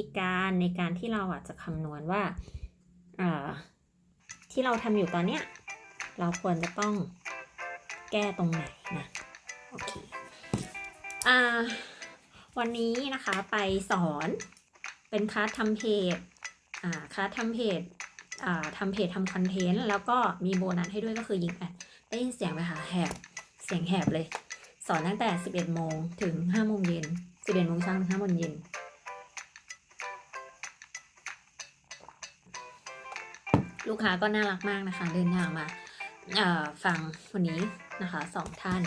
ธีการในการที่เราอาจจะคำนวณว่าที่เราทำอยู่ตอนเนี้ยเราควรจะต้องแก้ตรงไหนนะโอเคอวันนี้นะคะไปสอนเป็นคลาสทำเพจคลาสทำเพจทำเพจทำคอนเทนต์แล้วก็มีโบนัสให้ด้วยก็คือยิงแอดได้ยินเสียงไหมคะแหบเสียงแหบเลย สอนตั้งแต่ 11โมงถึง5โมงเย็น11โมงเช้าถึง5โมงเย็น ลูกค้าก็น่ารักมากนะคะ เดินทางมาฟังวันนี้นะคะสองท่าน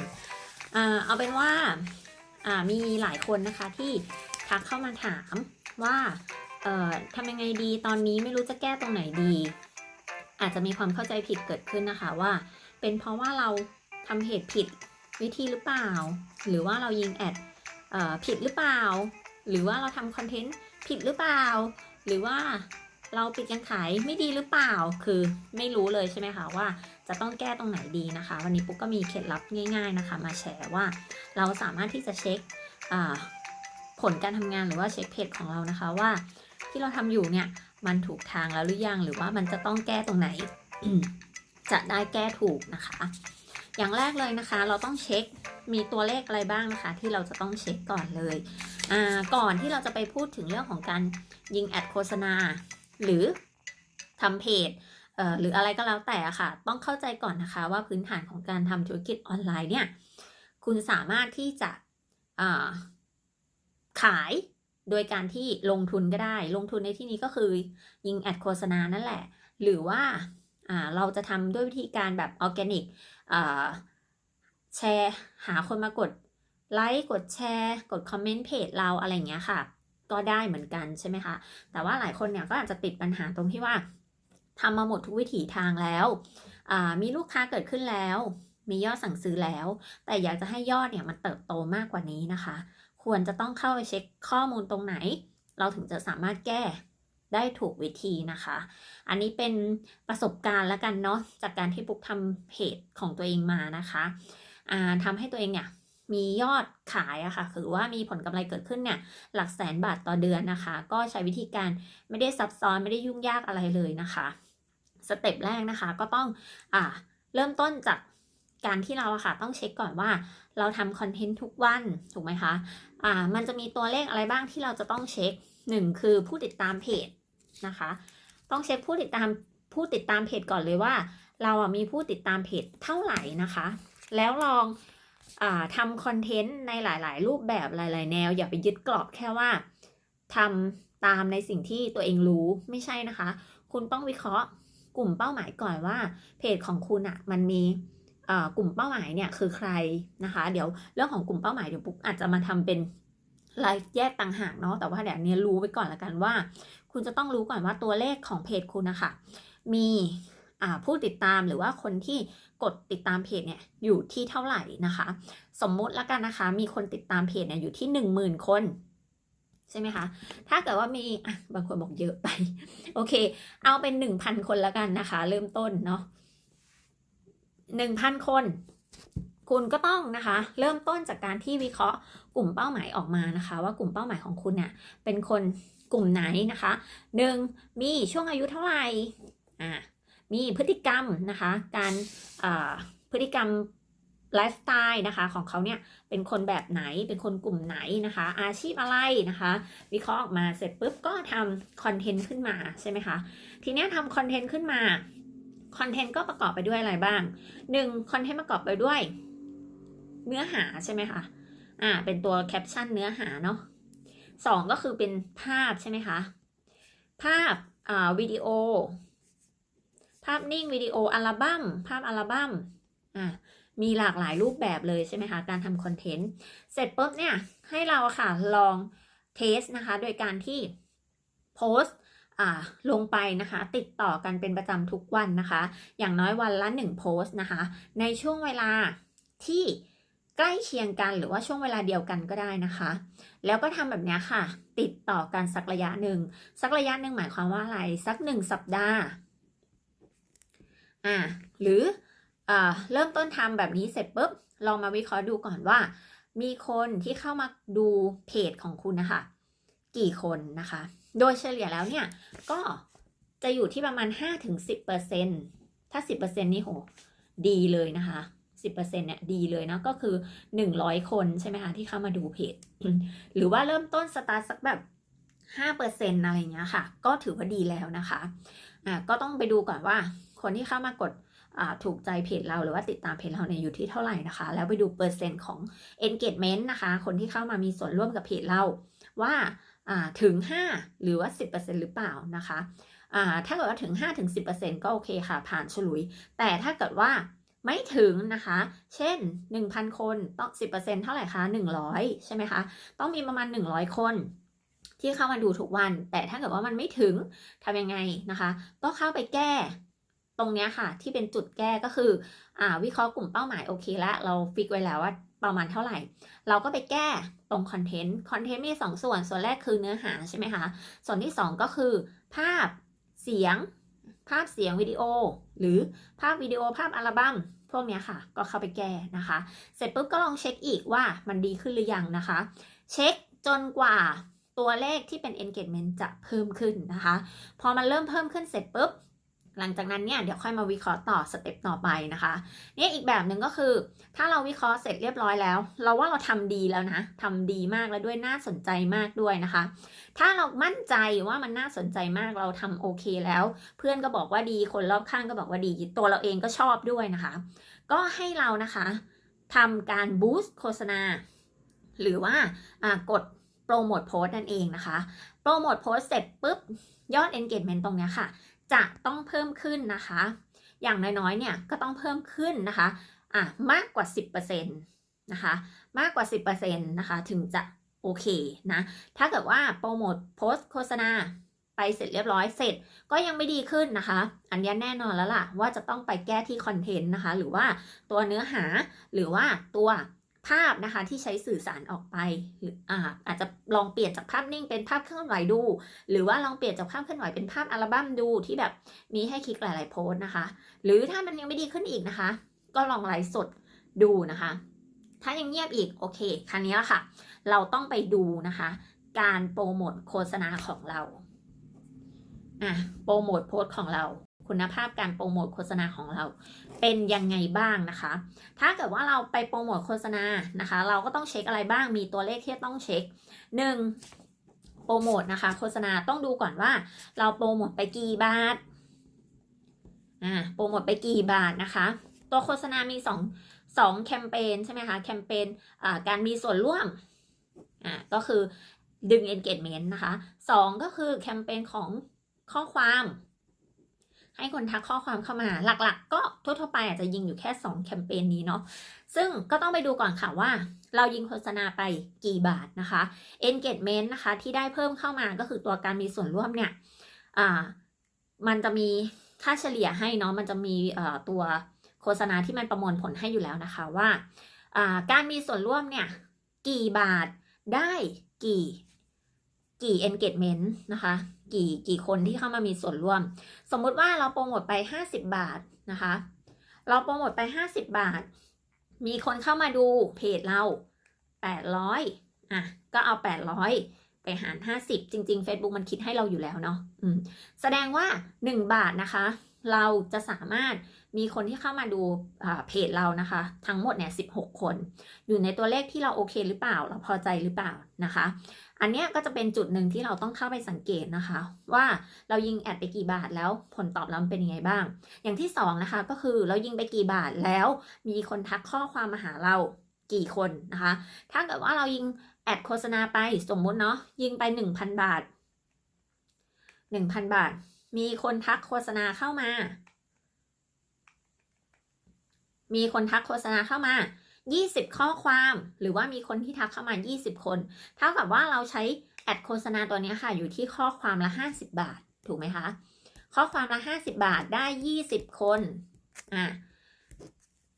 อเอาเป็นว่ามีหลายคนนะคะที่ทักเข้ามาถามว่าทำยังไงดีตอนนี้ไม่รู้จะแก้ตรงไหนดี อาจจะมีความเข้าใจผิดเกิดขึ้นนะคะว่า เป็นเพราะว่าเราทำเพจผิดวิธีหรือเปล่า หรือว่าเรายิงแอดผิดหรือเปล่า หรือว่าเราทำคอนเทนต์ผิดหรือเปล่า หรือว่า เราปิดการขายไม่ดีหรือเปล่า คือไม่รู้เลยใช่ไหมคะว่าจะต้องแก้ตรงไหนดีนะคะ วันนี้ปุ๊กก็มีเคล็ดลับง่าย ๆนะคะ มาแชร์ว่าเราสามารถที่จะเช็คผลการทำงานหรือว่าเช็คเพจของเรานะคะว่า ที่เราทำอยู่เนี่ยมันถูกทางแล้วหรือยังหรือว่ามันจะต้องแก้ตรงไหน จะได้แก้ถูกนะคะ อย่างแรกเลยนะคะ เราต้องเช็คมีตัวเลขอะไรบ้างนะคะ ที่เราจะต้องเช็คก่อนเลย ก่อนที่เราจะไปพูดถึงเรื่องของการยิงแอดโฆษณา หรือทำเพจเหรืออะไรก็แล้วแต่ค่ะ ต้องเข้าใจก่อนนะคะว่าพื้นฐานของการทำธุรกิจออนไลน์เนี่ย คุณสามารถที่จะขายโดยการที่ลงทุนก็ได้ ลงทุนในที่นี้ก็คือยิงแอดโฆษณานั่นแหละ หรือว่าเราจะทำด้วยวิธีการแบบออร์แกนิกแชร์หาคนมากดไลค์กดแชร์ กดคอมเมนต์เพจเราอะไรอย่างเงี้ยค่ะ ก็ได้เหมือนกันใช่ไหมคะ แต่ว่าหลายคนเนี่ยก็อาจจะติดปัญหาตรงที่ว่าทำมาหมดทุกวิถีทางแล้ว มีลูกค้าเกิดขึ้นแล้ว มียอดสั่งซื้อแล้ว แต่อยากจะให้ยอดเนี่ยมันเติบโตมากกว่านี้นะคะ ควรจะต้องเข้าไปเช็คข้อมูลตรงไหน เราถึงจะสามารถแก้ได้ถูกวิธีนะคะ อันนี้เป็นประสบการณ์แล้วกันเนาะ จากการที่ปุ๊กทำเพจของตัวเองมานะคะทำให้ตัวเองเนี่ย มียอดขายอะค่ะคือว่ามีผลกำไรเกิดขึ้นเนี่ยหลักแสนบาทต่อเดือนนะคะ ก็ใช้วิธีการไม่ได้ซับซ้อนไม่ได้ยุ่งยากอะไรเลยนะคะสเต็ปแรกนะคะก็ต้องอ่าเริ่มต้นจากการที่เราอะค่ะต้องเช็คก่อนว่าเราทำคอนเทนต์ทุกวัน ถูกไหมคะอ่ามันจะมีตัวเลขอะไรบ้างที่เราจะต้องเช็คหนึ่งคือผู้ติดตามเพจนะคะ ต้องเช็คผู้ติดตามผู้ติดตามเพจก่อนเลยว่า เราอะมีผู้ติดตามเพจเท่าไหร่นะคะ แล้วลอง ทำคอนเทนต์ในหลาย ๆ รูปแบบหลาย ๆ แนว อย่าไปยึดกรอบแค่ว่าทำตามในสิ่งที่ตัวเองรู้ไม่ใช่นะคะ คุณต้องวิเคราะห์กลุ่มเป้าหมายก่อนว่าเพจของคุณอะมันมีกลุ่มเป้าหมายเนี่ยคือใครนะคะ เดี๋ยวเรื่องของกลุ่มเป้าหมายเดี๋ยวปุ๊กอาจจะมาทำเป็นไลฟ์แยกต่างหากเนาะแต่ว่าเดี๋ยวนี้รู้ไว้ก่อนละกันว่า คุณจะต้องรู้ก่อนว่าตัวเลขของเพจคุณนะคะมีผู้ติดตามหรือว่าคนที่ กดติดตามเพจเนี่ยอยู่ที่เท่าไหร่นะคะ สมมุติแล้วกันนะคะ มีคนติดตามเพจเนี่ยอยู่ที่หนึ่งหมื่นคนใช่ไหมคะ ถ้าเกิดว่ามีอะบางคนบอกเยอะไป โอเค เอาเป็นหนึ่งพันคนแล้วกันนะคะ เริ่มต้นเนาะหนึ่งพันคน คุณก็ต้องนะคะ เริ่มต้นจากการที่วิเคราะห์กลุ่มเป้าหมายออกมานะคะ ว่ากลุ่มเป้าหมายของคุณเนี่ยเป็นคนกลุ่มไหนนะคะหนึ่งมีช่วงอายุเท่าไหร่อ่า มีพฤติกรรมนะคะ การพฤติกรรมไลฟ์สไตล์นะคะของเขาเนี่ยเป็นคนแบบไหนเป็นคนกลุ่มไหนนะคะ อาชีพอะไรนะคะ วิเคราะห์ออกมาเสร็จปุ๊บก็ทำคอนเทนต์ขึ้นมาใช่ไหมคะทีนี้ทำคอนเทนต์ขึ้นมาคอนเทนต์ก็ประกอบไปด้วยอะไรบ้างหนึ่งคอนเทนต์ประกอบไปด้วย เนื้อหาใช่ไหมคะอ่าเป็นตัวแคปชั่นเนื้อหาเนาะสองก็คือเป็นภาพใช่ไหมคะภาพอ่าวิดีโอ ภาพนิ่งวิดีโออัลบัม้มภาพอัลบัม้มอ่ามีหลากหลายรูปแบบเลยใช่ไหมคะ การทำคอนเทนต์ เสร็จปุ๊บเนี่ย ให้เราค่ะลองเทสนะคะ โดยการที่โพสต์อ่าลงไปนะคะ ติดต่อกันเป็นประจำทุกวันนะคะ อย่างน้อยวันละ 1 โพสต์นะคะ ในช่วงเวลาที่ใกล้เคียงกันหรือว่าช่วงเวลาเดียวกันก็ได้นะคะ แล้วก็ทำแบบนี้ค่ะ ติดต่อกันสักระยะหนึ่งสักระยะหนึ่งหมายความว่าอะไร สักหนึ่งสัปดาห์ อ่าหรืออ่าเริ่มต้นทำแบบนี้เสร็จปุ๊บลองมาวิเคราะห์ดูก่อนว่า มีคนที่เข้ามาดูเพจของคุณนะคะ กี่คนนะคะ โดยเฉลี่ยแล้วเนี่ยก็จะอยู่ที่ประมาณ 5-10%ถ้า 10%นี่โหดีเลยนะคะ10%เนี่ยดีเลยนะก็คือ 100 คนใช่ไหมคะที่เข้ามาดูเพจ หรือว่าเริ่มต้นสตาร์ทสักแบบ 5%อะไรเงี้ยค่ะ ก็ถือว่าดีแล้วนะคะอ่าก็ต้องไปดูก่อนว่า คนที่เข้ามากดถูกใจเพจเราหรือว่าติดตามเพจเราเนี่ยอยู่ที่เท่าไหร่นะคะ แล้วไปดูเปอร์เซ็นต์ของ engagement นะคะ คนที่เข้ามามีส่วนร่วมกับเพจเราว่าถึง 5 หรือว่า 10%หรือเปล่านะคะถ้าเกิดว่าถึง 5-10%ก็โอเคค่ะ ผ่านฉลุย แต่ถ้าเกิดว่าไม่ถึงนะคะ เช่น 1,000 คนต้อง 10%เท่าไหร่คะ 100 ใช่ไหมคะ ต้องมีประมาณ 100 คนที่เข้ามาดูทุกวัน แต่ถ้าเกิดว่ามันไม่ถึงทำยังไงนะคะ ก็เข้าไปแก้ ตรงเนี้ยค่ะ ที่เป็นจุดแก้ก็คืออ่าวิเคราะห์กลุ่มเป้าหมายโอเคแล้วเราฟิกไว้แล้วว่าประมาณเท่าไหร่ เราก็ไปแก้ตรงคอนเทนต์คอนเทนต์มีสองส่วน ส่วนแรกคือเนื้อหาใช่ไหมคะส่วนที่สองก็คือ ภาพเสียง ภาพเสียงวิดีโอ หรือภาพวิดีโอภาพอัลบั้มพวกนี้ค่ะ ก็เข้าไปแก้นะคะ เสร็จปุ๊บก็ลองเช็คอีกว่ามันดีขึ้นหรือยังนะคะ เช็คจนกว่าตัวเลขที่เป็น engagement จะเพิ่มขึ้นนะคะ พอมันเริ่มเพิ่มขึ้นเสร็จปุ๊บ หลังจากนั้นเนี่ยเดี๋ยวค่อยมาวิเคราะห์ต่อสเต็ปต่อไปนะคะเนี่ยอีกแบบหนึ่งก็คือ ถ้าเราวิเคราะห์เสร็จเรียบร้อยแล้ว เราว่าเราทำดีแล้วนะทำดีมากแล้วด้วยน่าสนใจมากด้วยนะคะ ถ้าเรามั่นใจว่ามันน่าสนใจมากเราทำโอเคแล้ว เพื่อนก็บอกว่าดีคนรอบข้างก็บอกว่าดี ตัวเราเองก็ชอบด้วยนะคะ ก็ให้เรานะคะทำการบูสต์โฆษณา หรือว่าอ่ากดโปรโมทโพสต์นั่นเองนะคะ โปรโมทโพสต์เสร็จปุ๊บ ยอด engagement ตรงเนี้ยค่ะ จะต้องเพิ่มขึ้นนะคะ อย่างน้อยๆ เนี่ยก็ต้องเพิ่มขึ้นนะคะอะมากกว่า 10%นะคะ มากกว่า 10%นะคะ ถึงจะโอเคนะ ถ้าเกิดว่าโปรโมทโพสต์โฆษณาไปเสร็จเรียบร้อยเสร็จก็ยังไม่ดีขึ้นนะคะ อันนี้แน่นอนแล้วล่ะว่าจะต้องไปแก้ที่คอนเทนต์นะคะ หรือว่าตัวเนื้อหาหรือว่าตัว ภาพนะคะที่ใช้สื่อสารออกไปหรืออาอาจจะลองเปลี่ยนจากภาพนิ่งเป็นภาพเคลื่อนไหวดู หรือว่าลองเปลี่ยนจากภาพเคลื่อนไหวเป็นภาพอัลบั้มดูที่แบบมีให้คลิกหลาย ๆ โพสต์นะคะ หรือถ้ามันยังไม่ดีขึ้นอีกนะคะ ก็ลองไลฟ์สดดูนะคะ ถ้ายังเงียบอีกโอเคครั้นี้ละค่ะ เราต้องไปดูนะคะ การโปรโมทโฆษณาของเราอะโปรโมทโพสต์ของเรา คุณภาพการโปรโมทโฆษณาของเราเป็นยังไงบ้างนะคะ ถ้าเกิดว่าเราไปโปรโมทโฆษณานะคะ เราก็ต้องเช็คอะไรบ้างมีตัวเลขที่ต้องเช็คหนึ่งโปรโมทนะคะ โฆษณาต้องดูก่อนว่า เราโปรโมทไปกี่บาทอ่าโปรโมทไปกี่บาทนะคะ ตัวโฆษณามีสองสองแคมเปญใช่ไหมคะแคมเปญอ่าการมีส่วนร่วมอ่าก็คือดึง engagement นะคะสองก็คือแคมเปญของข้อความ ให้คนทักข้อความเข้ามาหลักๆก็ทั่วๆไปอาจจะยิงอยู่แค่ 2 แคมเปญนี้เนาะซึ่งก็ต้องไปดูก่อนค่ะว่า เรายิงโฆษณาไปกี่บาทนะคะ engagement นะคะที่ได้เพิ่มเข้ามาก็คือตัวการมีส่วนร่วมเนี่ยอ่ามันจะมีค่าเฉลี่ยให้เนาะมันจะมีเอ่อตัวโฆษณาที่มันประมวลผลให้อยู่แล้วนะคะว่าอ่า การมีส่วนร่วมเนี่ยกี่บาทได้กี่กี่ engagement นะคะ กี่กี่คนที่เข้ามามีส่วนร่วม สมมุติว่าเราโปรโมทไป 50 บาทนะคะ เราโปรโมทไป 50 บาท มีคนเข้ามาดูเพจเรา 800อะก็เอา 800 ไปหาร 50 จริง ๆ Facebook มันคิดให้เราอยู่แล้วเนาะแสดงว่า 1 บาทนะคะ เราจะสามารถมีคนที่เข้ามาดูเพจเรานะคะ ทั้งหมดเนี่ย 16 คน อยู่ในตัวเลขที่เราโอเคหรือเปล่า เราพอใจหรือเปล่านะคะ อันเนี้ยก็จะเป็นจุดหนึ่งที่เราต้องเข้าไปสังเกตนะคะ ว่าเรายิงแอดไปกี่บาทแล้วผลตอบรับเป็นยังไงบ้าง อย่างที่สองนะคะก็คือเรายิงไปกี่บาทแล้วมีคนทักข้อความมาหาเรากี่คนนะคะ ถ้าเกิดว่าเรายิงแอดโฆษณาไปสมมุติเนาะยิงไป 1,000 บาท 1,000 บาท มีคนทักโฆษณาเข้ามา มีคนทักโฆษณาเข้ามา 20 ข้อความหรือว่ามีคนที่ทักเข้ามา 20 คน เท่ากับว่าเราใช้แอดโฆษณาตัวนี้ค่ะ อยู่ที่ข้อความละ 50 บาท ถูกไหมคะ ข้อความละ 50 บาทได้ 20 คนอะ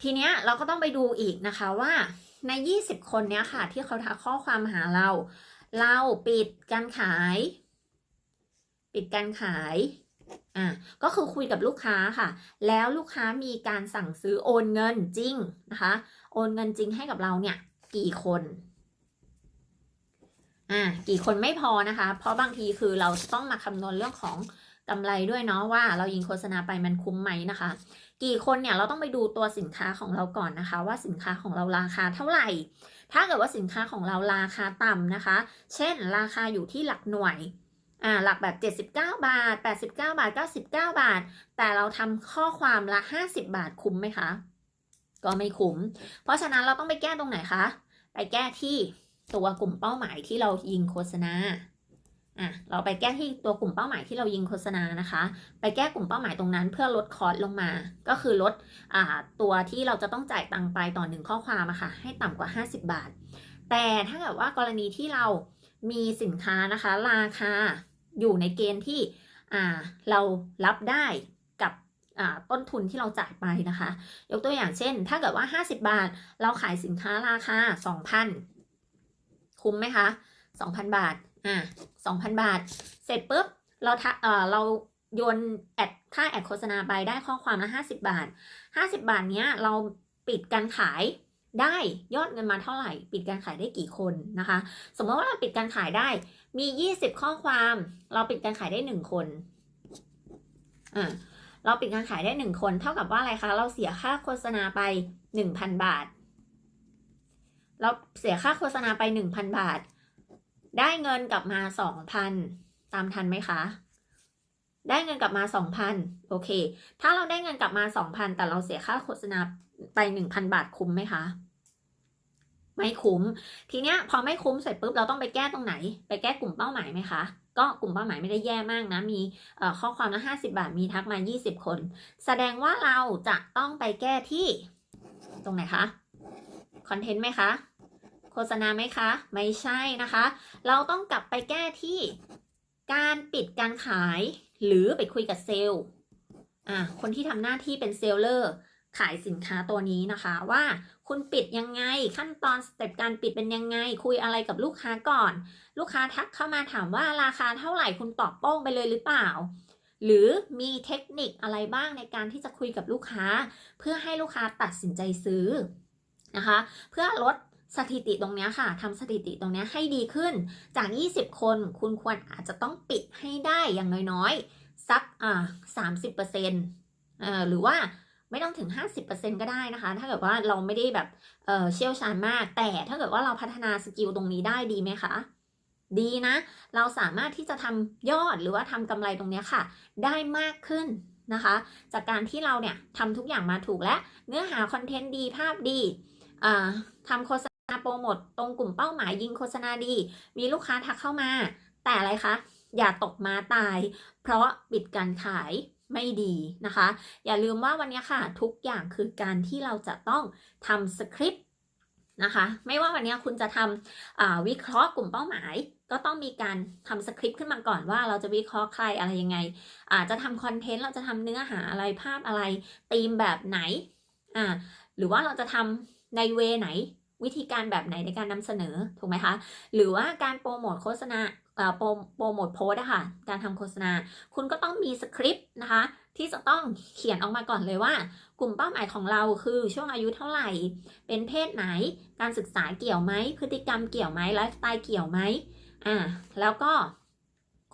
ทีเนี้ยเราก็ต้องไปดูอีกนะคะว่าใน 20 คนเนี้ยค่ะ ที่เขาทักข้อความหาเรา เราปิดการขาย ปิดการขายอะก็คือคุยกับลูกค้าค่ะ แล้วลูกค้ามีการสั่งซื้อโอนเงินจริงนะคะ โอนเงินจริงให้กับเราเนี่ย กี่คนอ่ากี่คนไม่พอนะคะ เพราะบางทีคือเราต้องมาคำนวณเรื่องของกำไรด้วยเนาะว่าเรายิงโฆษณาไปมันคุ้มไหมนะคะ กี่คนเนี่ยเราต้องไปดูตัวสินค้าของเราก่อนนะคะ ว่าสินค้าของเราราคาเท่าไหร่ ถ้าเกิดว่าสินค้าของเราราคาต่ำนะคะ เช่น ราคาอยู่ที่หลักหน่วยอ่าหลักแบบ 79 บาท 89 บาท 99 บาท แต่เราทำข้อความละ 50 บาทคุ้มไหมคะ ก็ไม่คุ้ม เพราะฉะนั้นเราต้องไปแก้ตรงไหนคะ ไปแก้ที่ตัวกลุ่มเป้าหมายที่เรายิงโฆษณา อะ เราไปแก้ที่ตัวกลุ่มเป้าหมายที่เรายิงโฆษณานะคะ ไปแก้กลุ่มเป้าหมายตรงนั้นเพื่อลดคอร์สลงมา ก็คือลดอ่าตัวที่เราจะต้องจ่ายตังค์ไปต่อหนึ่งข้อความอะค่ะ ให้ต่ำกว่า 50 บาท แต่ถ้าเกิดว่ากรณีที่เรามีสินค้านะคะ ราคาอยู่ในเกณฑ์ที่อ่าเรารับได้ ต้นทุนที่เราจ่ายไปนะคะ ยกตัวอย่างเช่น ถ้าเกิดว่า 50 บาท เราขายสินค้าราคา 2,000 คุ้มไหมคะ 2,000 บาท อ่า2,000 บาท เสร็จปุ๊บ เราเอ่อเราโยนแอดค่าแอดโฆษณาไปได้ข้อความละ50 บาท 50 บาทเนี้ยเราปิดการขายได้ยอดเงินมาเท่าไหร่ ปิดการขายได้กี่คนนะคะ สมมติว่าเราปิดการขายได้มี 20 ข้อความ เราปิดการขายได้ 1 คนอ่า เราปิดการขายได้ 1 คน เท่ากับว่าอะไรคะ เราเสียค่าโฆษณาไป 1,000 บาท เราเสียค่าโฆษณาไป 1,000 บาท ได้เงินกลับมา 2,000 ตามทันไหมคะ ได้เงินกลับมา 2,000 โอเค ถ้าเราได้เงินกลับมา 2,000 แต่เราเสียค่าโฆษณาไป 1,000 บาทคุ้มไหมคะ ไม่คุ้ม ทีเนี้ยพอไม่คุ้มเสร็จปุ๊บเราต้องไปแก้ตรงไหน ไปแก้กลุ่มเป้าหมายไหมคะก็กลุ่มเป้าหมายไม่ได้แย่มากนะ มีข้อความละ50 บาท มีทักมา 20 คน แสดงว่าเราจะต้องไปแก้ที่ตรงไหนคะ คอนเทนต์ไหมคะ โฆษณาไหมคะ ไม่ใช่นะคะ เราต้องกลับไปแก้ที่การปิดการขาย หรือไปคุยกับเซลล์อะคนที่ทำหน้าที่เป็นเซลเลอร์ ขายสินค้าตัวนี้นะคะ ว่าคุณปิดยังไงขั้นตอนสเต็ปการปิดเป็นยังไง คุยอะไรกับลูกค้าก่อน ลูกค้าทักเข้ามาถามว่าราคาเท่าไหร่คุณตอบโป้งไปเลยหรือเปล่า หรือมีเทคนิคอะไรบ้างในการที่จะคุยกับลูกค้า เพื่อให้ลูกค้าตัดสินใจซื้อนะคะ เพื่อลดสถิติตรงเนี้ยค่ะทำสถิติตรงเนี้ยให้ดีขึ้นจาก 20 คนคุณควรอาจจะต้องปิดให้ได้อย่างน้อยๆ สักอ่าสามสิบเปอร์เซ็นต์อ่อหรือว่า ไม่ต้องถึง 50%ก็ได้นะคะ ถ้าเกิดว่าเราไม่ได้แบบเเชี่ยวชาญมาก แต่ถ้าเกิดว่าเราพัฒนาสกิลตรงนี้ได้ดีไหมคะ ดีนะ เราสามารถที่จะทำยอดหรือว่าทำกำไรตรงนี้ค่ะ ได้มากขึ้นนะคะ จากการที่เราเนี่ยทำทุกอย่างมาถูกและ เนื้อหาคอนเทนต์ดีภาพดีอ่าทำโฆษณาโปรโมทตรงกลุ่มเป้าหมายยิงโฆษณาดี มีลูกค้าทักเข้ามา แต่อะไรคะ อย่าตกมาตาย เพราะปิดการขาย ไม่ดีนะคะ อย่าลืมว่าวันนี้ค่ะ ทุกอย่างคือการที่เราจะต้องทำสคริปต์นะคะ ไม่ว่าวันนี้คุณจะทำวิเคราะห์กลุ่มเป้าหมาย ก็ต้องมีการทำสคริปต์ขึ้นมาก่อนว่าเราจะวิเคราะห์ใครอะไรยังไงอาจจะทำคอนเทนต์เราจะทำเนื้อหาอะไรภาพอะไรธีมแบบไหนอ่าหรือว่าเราจะทำในเวไหนวิธีการแบบไหนในการนำเสนอถูกไหมคะ หรือว่าการโปรโมทโฆษณา โปรโปรโมทโพสอะค่ะ การทำโฆษณา คุณก็ต้องมีสคริปต์นะคะ ที่จะต้องเขียนออกมาก่อนเลยว่า กลุ่มเป้าหมายของเราคือช่วงอายุเท่าไหร่ เป็นเพศไหน การศึกษาเกี่ยวไหม พฤติกรรมเกี่ยวไหมไลฟ์สไตล์เกี่ยวไหมอ่าแล้วก็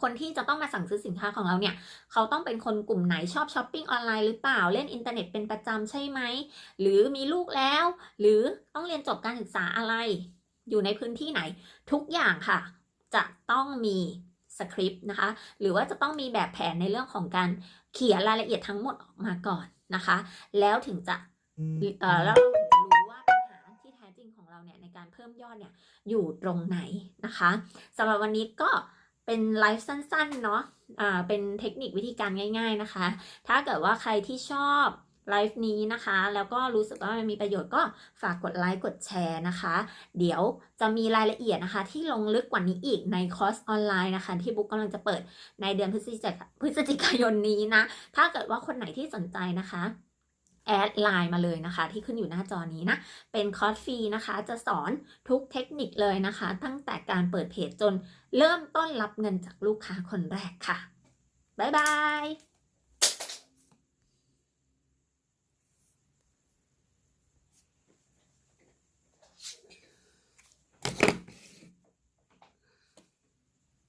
คนที่จะต้องมาสั่งซื้อสินค้าของเราเนี่ย เขาต้องเป็นคนกลุ่มไหนชอบช้อปปิ้งออนไลน์หรือเปล่า เล่นอินเทอร์เน็ตเป็นประจำใช่ไหม หรือมีลูกแล้ว หรือต้องเรียนจบการศึกษาอะไร อยู่ในพื้นที่ไหน ทุกอย่างค่ะ จะต้องมีสคริปต์นะคะ หรือว่าจะต้องมีแบบแผนในเรื่องของการเขียนรายละเอียดทั้งหมดออกมาก่อนนะคะ แล้วถึงจะเอ่อแล้วเราถึงจะรู้ว่าปัญหาที่แท้จริงของเราเนี่ยในการเพิ่มยอดเนี่ยอยู่ตรงไหนนะคะสำหรับวันนี้ก็เป็นไลฟ์สั้นๆเนาะอ่าเป็นเทคนิควิธีการง่าย ๆนะคะ ถ้าเกิดว่าใครที่ชอบ ไลฟ์นี้นะคะ แล้วก็รู้สึกว่ามันมีประโยชน์ก็ฝากกดไลค์กดแชร์นะคะ เดี๋ยวจะมีรายละเอียดนะคะ ที่ลงลึกกว่านี้อีกในคอร์สออนไลน์นะคะ ที่บุ๊กกำลังจะเปิดในเดือนพฤศจิกาพฤศจิกายนนี้นะ ถ้าเกิดว่าคนไหนที่สนใจนะคะแอดไลน์มาเลยนะคะ ที่ขึ้นอยู่หน้าจอนี้นะ เป็นคอร์สฟรีนะคะ จะสอนทุกเทคนิคเลยนะคะ ตั้งแต่การเปิดเพจจนเริ่มต้นรับเงินจากลูกค้าคนแรกค่ะ บ๊ายบาย